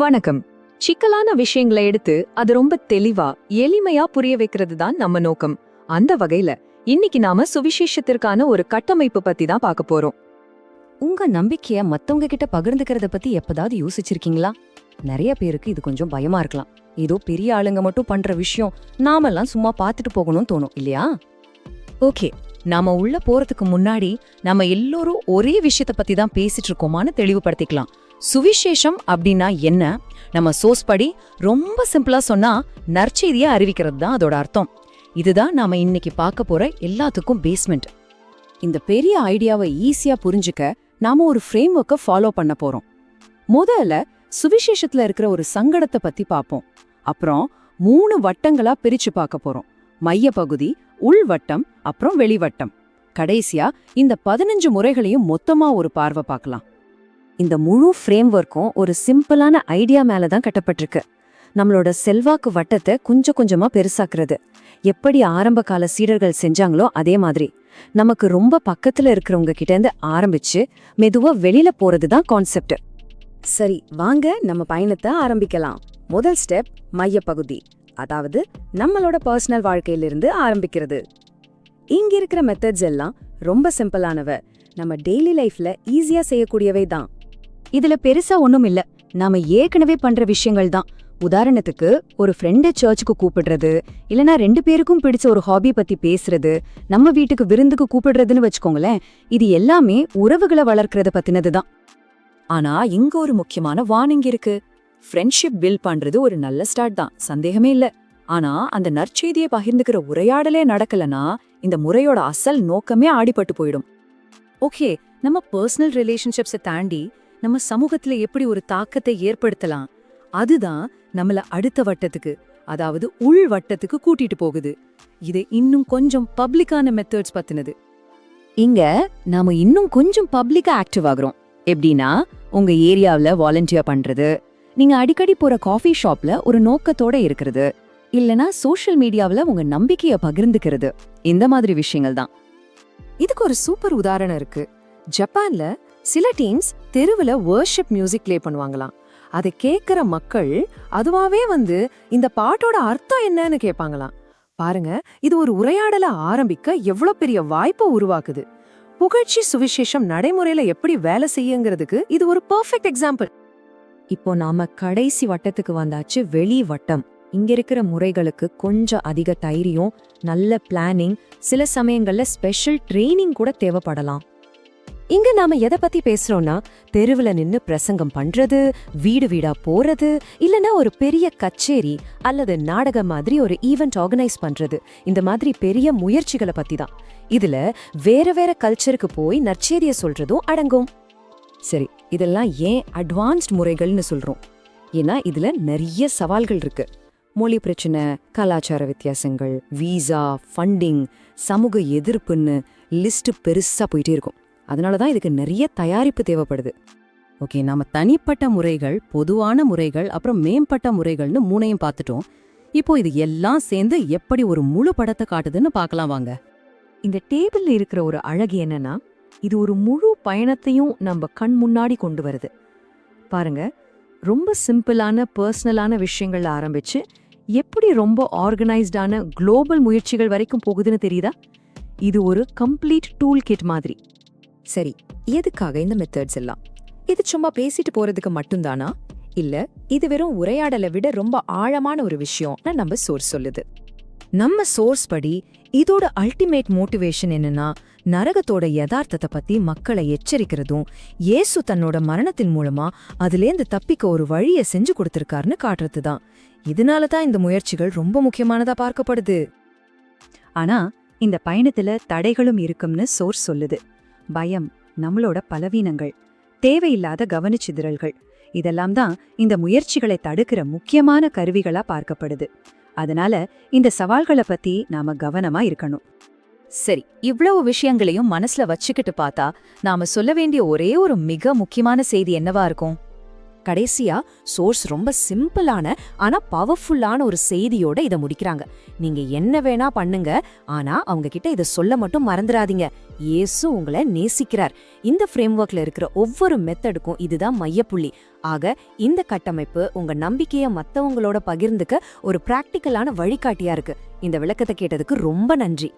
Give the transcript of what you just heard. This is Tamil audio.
வணக்கம். சிக்கலான விஷயங்களை எடுத்து அது ரொம்ப தெளிவா எளிமையா புரிய வைக்கிறது தான் நம்ம நோக்கம். அந்த வகையில இன்னைக்கு நாம சுவிசேஷத்திற்கான ஒரு கட்டமைப்பு பத்தி தான் பார்க்க போறோம். உங்க நம்பிக்கைய மத்தவங்க கிட்ட பகிர்ந்துக்கிறத பத்தி எப்பதாவது யோசிச்சிருக்கீங்களா? நிறைய பேருக்கு இது கொஞ்சம் பயமா இருக்கலாம். ஏதோ பெரிய ஆளுங்க மட்டும் பண்ற விஷயம் நாமெல்லாம் சும்மா பார்த்துட்டு போகணும்னு தோணும் இல்லையா? ஓகே நாம உள்ள போறதுக்கு முன்னாடி நாம எல்லோரும் ஒரே விஷயத்த பத்தி தான் பேசிட்டு இருக்கோமான்னு தெளிவுபடுத்திக்கலாம். சுவிசேஷம் அப்படின்னா என்ன? நம்ம சோர்ஸ் படி ரொம்ப சிம்பிளா சொன்னா நற்செய்தியை அறிவிக்கிறது தான் அதோட அர்த்தம். இதுதான் நாம இன்னைக்கு பார்க்க போற எல்லாத்துக்கும் பேஸ்மெண்ட் இந்த பெரிய ஐடியாவை ஈஸியா புரிஞ்சுக்க நாம ஒரு ஃப்ரேம் ஒர்க்கை ஃபாலோ பண்ண போறோம். முதல்ல சுவிசேஷத்துல இருக்கிற ஒரு சங்கடத்தை பத்தி பார்ப்போம். அப்புறம் மூணு வட்டங்களா பிரிச்சு பார்க்க போறோம். மைய பகுதி உள்வட்டம் அப்புறம் வெளிவட்டம். கடைசியா இந்த பதினஞ்சு முறைகளையும் மொத்தமா ஒரு பார்வை பார்க்கலாம். இந்த முழு ஃப்ரேம் ஒர்க்கும் ஒரு சிம்பிளான ஐடியா மேல தான் கட்டப்பட்டிருக்கு. நம்மளோட செல்வாக்கு வட்டத்தை கொஞ்சம் கொஞ்சமா பெருசாக்குறது. எப்படி ஆரம்ப கால சீடர்கள் செஞ்சாங்களோ அதே மாதிரி. நமக்கு ரொம்ப பக்கத்துல இருக்கிறவங்க கிட்ட இருந்து ஆரம்பிச்சு மெதுவா வெளியில போறது தான் கான்செப்ட் சரி வாங்க நம்ம பயணத்தை ஆரம்பிக்கலாம். முதல் ஸ்டெப் மையப்பகுதி. அதாவது நம்மளோட பர்சனல் வாழ்க்கையிலிருந்து ஆரம்பிக்கிறது. இங்க இருக்கிற மெத்தட்ஸ் எல்லாம் ரொம்ப சிம்பிளானவ நம்ம டெய்லி லைஃப்ல ஈஸியா செய்யக்கூடியவை தான் இதுல பெருசா ஒண்ணும் இல்ல. நாம ஏற்கனவே பண்ற விஷயங்கள் தான். உதாரணத்துக்கு ஒரு ஃப்ரெண்ட சர்ச்சுக்கு கூப்பிடுறது இல்லனா ரெண்டு பேருக்கும் பிடிச்ச ஒரு ஹாபி பத்தி பேசுறது நம்ம வீட்டுக்கு விருந்துக்கு கூப்பிடுறதுன்னு வச்சுக்கோங்களேன் இது எல்லாமே உறவுகளை வளர்க்கறத பத்தினது தான். ஆனா இங்க ஒரு முக்கியமான வார்னிங் இருக்கு. ஃப்ரெண்ட்ஷிப் பில்ட் பண்றது ஒரு நல்ல ஸ்டார்ட் தான். சந்தேகமே இல்ல. ஆனா அந்த நற்செய்தியை பகிர்ந்துக்கிற உரையாடலே நடக்கலனா இந்த முறையோட அசல் நோக்கமே ஆடிப்பட்டு போயிடும். ஓகே நம்ம பர்சனல் ரிலேஷன்ஷிப்ஸை தாண்டி நம்ம சமூகத்துல எப்படி ஒரு தாக்கத்தை ஏற்படுத்தலாம்? அதுதான் நம்மள அடுத்த வட்டத்துக்கு அதாவது உள் வட்டத்துக்கு கூட்டிட்டு போகுது. இது இன்னும் கொஞ்சம் பப்ளிக்கான மெத்தட்ஸ் பத்தினது. இங்க நாம இன்னும் கொஞ்சம் பப்ளிக்கா ஆக்டிவ் ஆகுறோம். எப்படின்னா உங்க ஏரியாவுல வாலண்டியர் பண்றது நீங்க அடிக்கடி போற காஃபி ஷாப்ல ஒரு நோக்கத்தோட இருக்கிறது இல்லனா சோஷியல் மீடியாவுல உங்க நம்பிக்கைய பகிர்ந்துக்கிறது. இந்த மாதிரி விஷயங்கள் தான் இதுக்கு ஒரு சூப்பர் உதாரணம் இருக்கு. ஜப்பான்ல சில டீம்ஸ் தெருவுல வர்ஷிப் மியூசிக் ப்ளே பண்ணுவாங்களாம். அதை கேட்குற மக்கள் அதுவாவே வந்து இந்த பாட்டோட அர்த்தம் என்னன்னு கேட்பாங்களாம். பாருங்க இது ஒரு உரையாடல ஆரம்பிக்க எவ்வளோ பெரிய வாய்ப்பை உருவாக்குது. புகழ்ச்சி சுவிசேஷம் நடைமுறையில எப்படி வேலை செய்யுங்கிறதுக்கு இது ஒரு பெர்ஃபெக்ட் எக்ஸாம்பிள் இப்போ நாம கடைசி வட்டத்துக்கு வந்தாச்சு வெளி வட்டம். இங்க இருக்கிற முறைகளுக்கு கொஞ்சம் அதிக தைரியம் நல்ல பிளானிங் சில சமயங்கள்ல ஸ்பெஷல் ட்ரைனிங் கூட தேவைப்படலாம். இங்க நாம எதை பத்தி பேசுறோம்னா தெருவுல நின்னு பிரசங்கம் பண்றது வீடு வீடா போறது இல்லனா ஒரு பெரிய கச்சேரி அல்லது நாடகம் மாதிரி ஒரு ஈவெண்ட் ஆர்கனைஸ் பண்றது. இந்த மாதிரி பெரிய முயற்சிகளை பத்தி தான். இதுல வேற வேற கல்ச்சருக்கு போய் நற்செய்தியை சொல்றதும் அடங்கும். சரி இதெல்லாம் ஏன் அட்வான்ஸ்ட் முறைகள்னு சொல்றோம்? ஏன்னா இதுல நிறைய சவால்கள் இருக்கு. மொழி பிரச்சனை கலாச்சார வித்தியாசங்கள் வீசா ஃபண்டிங் சமூக எதிர்ப்புன்னு லிஸ்ட் பெருசா போயிட்டே இருக்கும். அதனால தான் இதுக்கு நிறைய தயாரிப்பு தேவைப்படுது. ஓகே நாம தனிப்பட்ட முறைகள் பொதுவான முறைகள் அப்புறம் மேம்பட்ட முறைகள்னு மூணையும் பார்த்துட்டோம். இப்போ இது எல்லாம் சேர்ந்து எப்படி ஒரு முழு படத்தை காட்டுதுன்னு பார்க்கலாம் வாங்க. இந்த டேபிள்ல இருக்கிற ஒரு அழகு என்னன்னா இது ஒரு முழு பயணத்தையும் நம்ம கண் முன்னாடி கொண்டு வருது. பாருங்க ரொம்ப சிம்பிளான பர்சனலான விஷயங்கள்ல ஆரம்பிச்சு எப்படி ரொம்ப ஆர்கனைஸ்டான குளோபல் முயற்சிகள் வரைக்கும் போகுதுன்னு தெரியுதா? இது ஒரு கம்ப்ளீட் டூல் கிட் மாதிரி. சரி எதுக்காக இந்த மெத்தட்ஸ் எல்லாம்? இது சும்மா பேசிட்டு போறதுக்கு மட்டும்தானா? இல்ல இது வெறும் உரையாடலை விட ரொம்ப ஆழமான ஒரு விஷயம்னு நம்ம சோர்ஸ் சொல்லுது. நம்ம சோர்ஸ் படி இதோட அல்டிமேட் மோட்டிவேஷன் என்னன்னா நரகத்தோட யதார்த்தத்தை பத்தி மக்களை எச்சரிக்கிறதும் இயேசு தன்னோட மரணத்தின் மூலமா அதுலேருந்து தப்பிக்க ஒரு வழியை செஞ்சு கொடுத்திருக்காருன்னு காட்டுறது தான் இதனால தான் இந்த முயற்சிகள் ரொம்ப முக்கியமானதா பார்க்கப்படுது. ஆனா இந்த பயணத்துல தடைகளும் இருக்கும்னு சோர்ஸ் சொல்லுது. பயம் நம்மளோட பலவீனங்கள் தேவையில்லாத கவனச்சிதறல்கள் இதெல்லாம் தான் இந்த முயற்சிகளை தடுக்கிற முக்கியமான கருவிகளா பார்க்கப்படுது. அதனால இந்த சவால்களை பத்தி நாம கவனமா இருக்கணும். சரி இவ்வளவு விஷயங்களையும் மனசுல வச்சுக்கிட்டு பார்த்தா நாம சொல்ல வேண்டிய ஒரே ஒரு மிக முக்கியமான செய்தி என்னவா இருக்கும்? கடைசியா சோர்ஸ் ரொம்ப சிம்பிளான ஆனா பவர்ஃபுல்லான ஒரு செய்தியோட இதை முடிக்கிறாங்க. நீங்க என்ன வேணா பண்ணுங்க ஆனா அவங்க கிட்ட இதை சொல்ல மட்டும் மறந்துடாதீங்க இயேசு உங்களை நேசிக்கிறார். இந்த ஃப்ரேம் ஒர்க்ல இருக்கிற ஒவ்வொரு மெத்தடுக்கும் இதுதான் மையப்புள்ளி. ஆக இந்த கட்டமைப்பு உங்க நம்பிக்கையை மத்தவங்களோட பகிர்ந்துக்க ஒரு பிராக்டிக்கலான வழிகாட்டியா இருக்கு. இந்த விளக்கத்தை கேட்டதுக்கு ரொம்ப நன்றி.